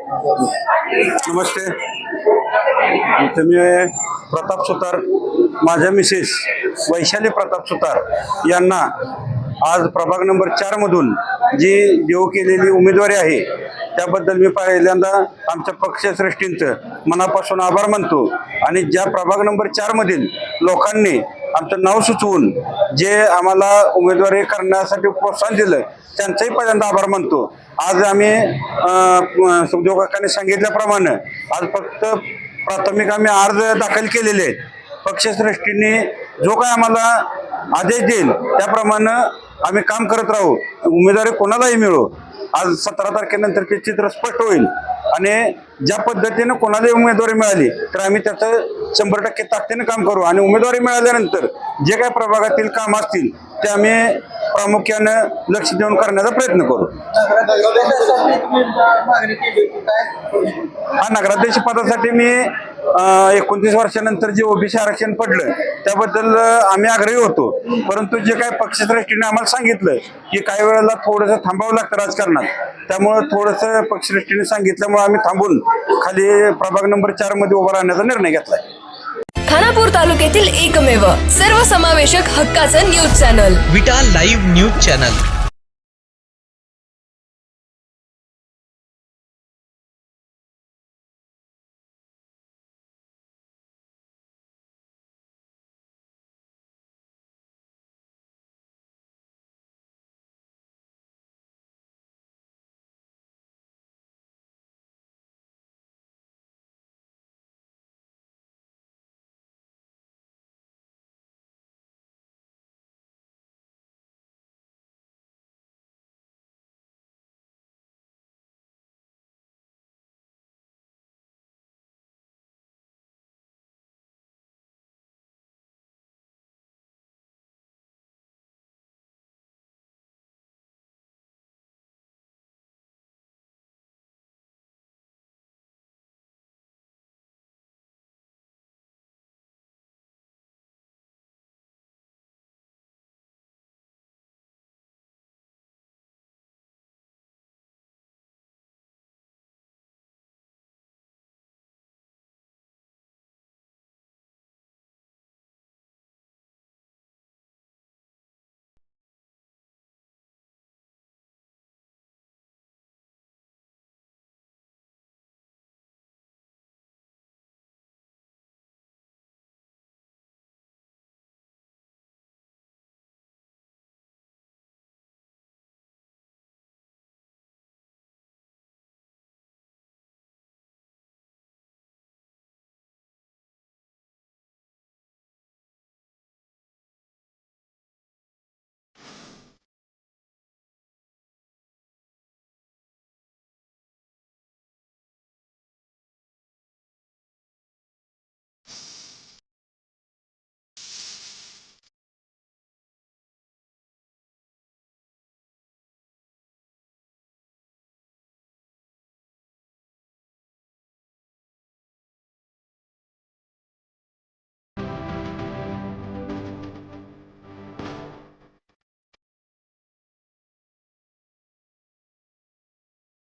नमस्ते. तुम्ही मी प्रताप सुतार माझ्या मिसेस वैशाली प्रताप सुतार यांना आज प्रभाग नंबर चारमधून जी देऊ केलेली उमेदवारी आहे त्याबद्दल मी पहिल्यांदा आमच्या पक्षश्रेष्ठींचं मनापासून आभार मानतो. आणि ज्या प्रभाग नंबर चारमधील लोकांनी आमचं नाव सुचवून जे आम्हाला उमेदवारी करण्यासाठी प्रोत्साहन दिलं त्यांचाही पहिल्यांदा आभार मानतो. आज आम्ही अं, सांगितल्याप्रमाणे आज फक्त प्राथमिक आम्ही अर्ज दाखल केलेले आहेत. पक्षश्रेष्ठींनी जो काय आम्हाला आदेश देईल त्याप्रमाणे आम्ही काम करत राहू. उमेदवारी कोणालाही मिळू. आज सतरा तारखेनंतर ते चित्र स्पष्ट होईल. आणि ज्या पद्धतीनं कोणालाही उमेदवारी मिळाली तर आम्ही त्याचं शंभर टक्के ताकदीनं काम करू. आणि उमेदवारी मिळाल्यानंतर जे काय प्रभागातील काम असतील ते आम्ही प्रामुख्यानं लक्ष देऊन करण्याचा प्रयत्न करू. हा नगराध्यक्ष पदासाठी मी एकोणतीस वर्षानंतर जे ओबीसी आरक्षण पडलं त्याबद्दल आम्ही आग्रही होतो. परंतु जे काय पक्षश्रेष्ठीने आम्हाला सांगितलं की काही वेळेला थोडंसं थांबावं लागतं राजकारणात. त्यामुळं थोडंसं पक्षश्रेष्ठीने सांगितल्यामुळे आम्ही थांबून खाली प्रभाग नंबर चारमध्ये उभा राहण्याचा निर्णय घेतलाय. खानापूर तालुक्यातील एकमेव सर्वसमावेशक हक्काचं news channel. Vita live news channel.